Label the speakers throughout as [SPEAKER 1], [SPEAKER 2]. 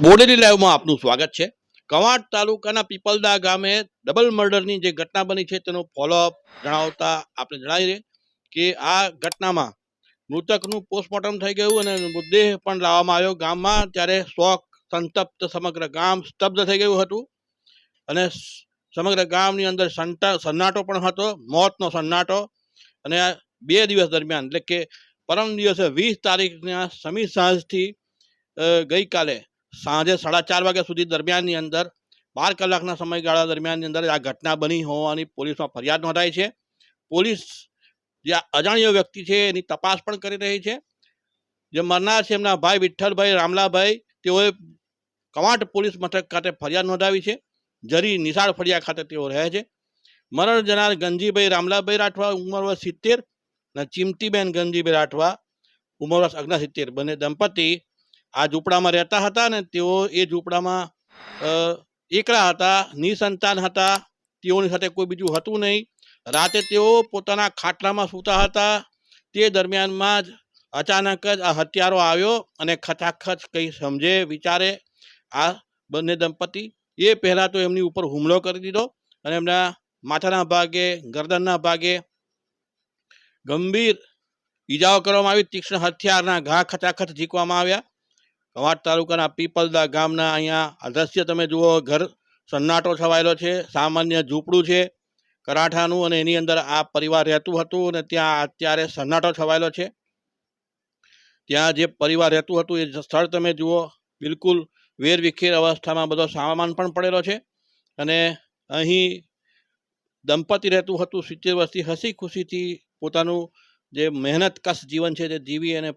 [SPEAKER 1] બોડેલી લાઈવમાં આપનું સ્વાગત છે. કવાંટ તાલુકાના પીપલદા ગામે ડબલ મર્ડરની જે ઘટના બની છે તેનો ફોલોઅપ જણાવતા આપણે જણાવી જણાવીએ કે આ ઘટનામાં મૃતકનું પોસ્ટમોર્ટમ થઈ ગયું અને મૃતદેહ પણ લાવવામાં આવ્યો ગામમાં ત્યારે શોક, સંતપ્ત સમગ્ર ગામ સ્તબ્ધ થઈ ગયું હતું. અને સમગ્ર ગામની અંદર સંતા, સન્નાટો પણ હતો, મોતનો સન્નાટો. અને બે દિવસ દરમિયાન એટલે કે પરમ દિવસે વીસ તારીખના સમી સાંજથી ગઈકાલે સાંજે સાડા ચાર વાગ્યા સુધી દરમિયાનની અંદર બાર કલાકના સમયગાળા દરમિયાનની અંદર આ ઘટના બની હોવાની પોલીસમાં ફરિયાદ નોંધાઈ છે. પોલીસ જે અજાણ્યો વ્યક્તિ છે એની તપાસ પણ કરી રહી છે. જે મરનાર છે એમના ભાઈ વિઠ્ઠલભાઈ રામલાભાઈ, તેઓએ કવાંટ પોલીસ મથક ખાતે ફરિયાદ નોંધાવી છે. જરી નિશાળ ફળિયા ખાતે તેઓ રહે છે. મરણ જનાર ગંજીભાઈ રામલાભાઈ રાઠવા ઉંમર વર્ષ સિત્તેર અને ચિમતીબેન ગંજીભાઈ રાઠવા ઉંમર વર્ષ અગ્નસિત્તેર બંને દંપતી આ ઝૂંપડામાં રહેતા હતા ને તેઓ એ ઝૂંપડામાં એકલા હતા, નિસંતાન હતા, તેઓની સાથે કોઈ બીજું હતું નહીં. રાતે તેઓ પોતાના ખાટલામાં સૂતા હતા. તે દરમિયાનમાં જ અચાનક જ આ હત્યારો આવ્યો અને ખચાખચ કંઈ સમજે, વિચારે. આ બંને દંપતી, એ પહેલાં તો એમની ઉપર હુમલો કરી દીધો અને એમના માથાના ભાગે, ગરદનના ભાગે ગંભીર ઈજાઓ કરવામાં આવી, તીક્ષ્ણ હથિયારના ઘા ખચાખચ ઝીકવામાં આવ્યા. કવાંટ તાલુકાના પીપલદા ગામના અહીંયા અદ્રશ્ય તમે જુઓ, ઘર સન્નાટો છવાયેલો છે, સામાન્ય ઝૂંપડું છે, કરાઠાનું અને એની અંદર આ પરિવાર રહેતું હતું અને ત્યાં અત્યારે સન્નાટો છવાયેલો છે. ત્યાં જે પરિવાર રહેતું હતું એ સ્થળ તમે જુઓ, બિલકુલ વેરવિખેર અવસ્થામાં બધો સામાન પણ પડેલો છે અને અહીં દંપતી રહેતું હતું, સિત્તેર વર્ષથી હસી ખુશીથી પોતાનું જે મહેનત કશ જીવન છે તે જીવી અને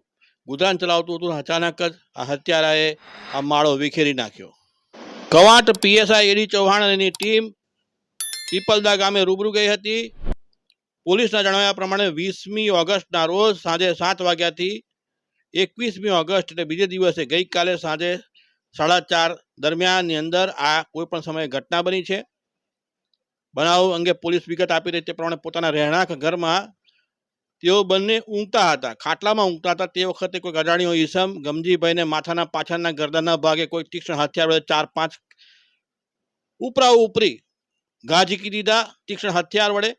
[SPEAKER 1] ગુજરાન ચલાવતું હતું અચાનક જ આ હત્યારાએ આ માળો વિખેરી નાખ્યો. કવાંટ, પીએસઆઈ, એડી ચૌહાણ એની ટીમ પીપલદા ગામે રૂબરૂ ગઈ હતી. પોલીસના જણાવ્યા પ્રમાણે વીસમી ઓગસ્ટના રોજ સાંજે સાત વાગ્યાથી એકવીસમી ઓગસ્ટ એટલે બીજે દિવસે ગઈકાલે સાંજે સાડા ચાર દરમિયાનની અંદર આ કોઈ પણ સમયે ઘટના બની છે. બનાવ અંગે પોલીસ વિગત આપી રહી તે પ્રમાણે પોતાના રહેણાંક ઘરમાં તેઓ બંને ઊંઘતા હતા. ખાટલામાં ઊંઘતા હતા. તે વખતે કોઈ અજાણ્યો ઈસમ ગમજીભાઈને માથાના પાછળના ગરદનના ભાગે કોઈ તીક્ષ્ણ હથિયાર વડે ચાર પાંચ ઉપરા ઉપરી ઘા ઝીકી દીધા. તીક્ષ્ણ હથિયાર વડે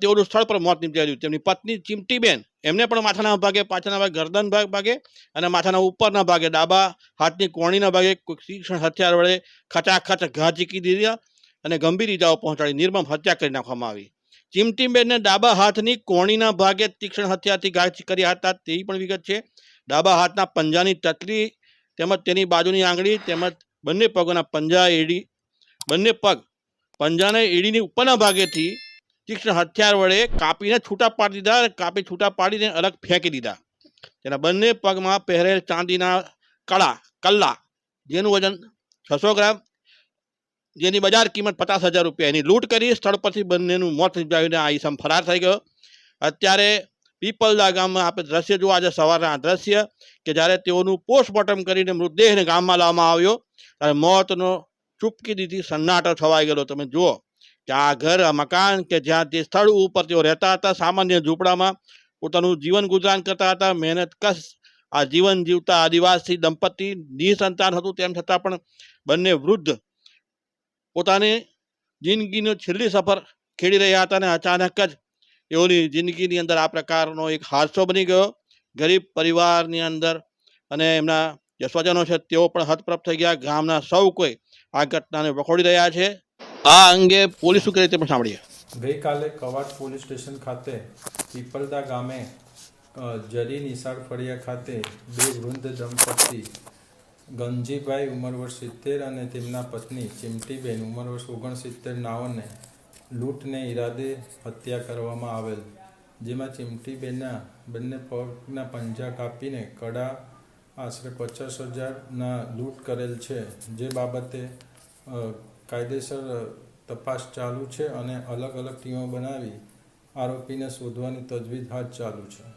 [SPEAKER 1] તેઓનું સ્થળ પર મોત નીપજાયું તેમની પત્ની ચિમટીબેન એમને પણ માથાના ભાગે, પાછળના ભાગે, ગરદન ભાગ ભાગે અને માથાના ઉપરના ભાગે ડાબા હાથની કોણીના ભાગે તીક્ષ્ણ હથિયાર વડે ખચાખચ ઘા ઝીકી દીધા અને ગંભીર ઈજાઓ પહોંચાડી. નિર્મમ હત્યા કરી નાખવામાં આવી. ચિમટીબેનને ડાબા હાથની કોણીના ભાગે તીક્ષ્ણ હથિયારથી ઘાત કર્યા હતા તેવી પણ વિગત છે. ડાબા હાથના પંજાની ટચલી તેમજ તેની બાજુની આંગળી તેમજ બંને પગોના પંજા એડી, બંને પગ પંજાના એડીની ઉપરના ભાગેથી તીક્ષ્ણ હથિયાર વડે કાપીને છૂટા પાડી દીધા કાપી છૂટા પાડીને અલગ ફેંકી દીધા. તેના બંને પગમાં પહેરેલ ચાંદીના કળા, કલ્લા જેનું વજન છસો ગ્રામ જેની બજાર કિંમત પચાસ હજાર રૂપિયા એની લૂંટ કરી સ્થળ પરથી બંનેનું મોત નિપજાવીને આ ઈસમ ફરાર થઈ ગયો. અત્યારે પીપલદા ગામમાં આપણે દ્રશ્ય જોવા આજે સવારના દ્રશ્ય કે જ્યારે તેઓનું પોસ્ટમોર્ટમ કરીને મૃતદેહને ગામમાં લાવવામાં આવ્યો, ત્યારે મોતનો ચૂપકી દીધી સન્નાટો છવાઈ ગયેલો. તમે જુઓ કે આ ઘર, આ મકાન કે જ્યાં જે સ્થળ ઉપર તેઓ રહેતા હતા, સામાન્ય ઝૂંપડામાં પોતાનું જીવન ગુજરાન કરતા હતા. મહેનત કશ આ જીવન જીવતા આદિવાસી દંપતી નિસંતાન હતું તેમ છતાં પણ બંને વૃદ્ધ પોતાની જિંદગીનો છેલ્લી સફર ખેડી રહ્યા હતા અને અચાનક જ તેઓની જિંદગીની અંદર આ પ્રકારનો એક હાદસો બની ગયો. ગરીબ પરિવારની અંદર અને એમના જે સ્વજનો છે તેઓ પણ હતપ્રપ થઈ ગયા. ગામના સૌ કોઈ આ ઘટનાને વખોડી રહ્યા છે. આ અંગે પોલીસ શું કરે તે પણ સાંભળીએ.
[SPEAKER 2] ગઈકાલે કવાટ પોલીસ સ્ટેશન ખાતે પીપલદા ગામે જરી નિશાળ ફળિયા ખાતે બે વૃદ્ધ દંપતી ગંજીભાઈ ઉંમર વર્ષ સિત્તેર અને તેમના પત્ની ચિમટીબેન ઉંમર વર્ષ ઓગણસિત્તેર નાઓને લૂંટને ઈરાદે હત્યા કરવામાં આવેલ, જેમાં ચિમટીબેનના બંને પગના પંજા કાપીને કડા આશરે પચાસ હજારના લૂંટ કરેલ છે, જે બાબતે કાયદેસર તપાસ ચાલુ છે અને અલગ અલગ ટીમો બનાવી આરોપીને શોધવાની તજવીજ હાથ ચાલુ છે.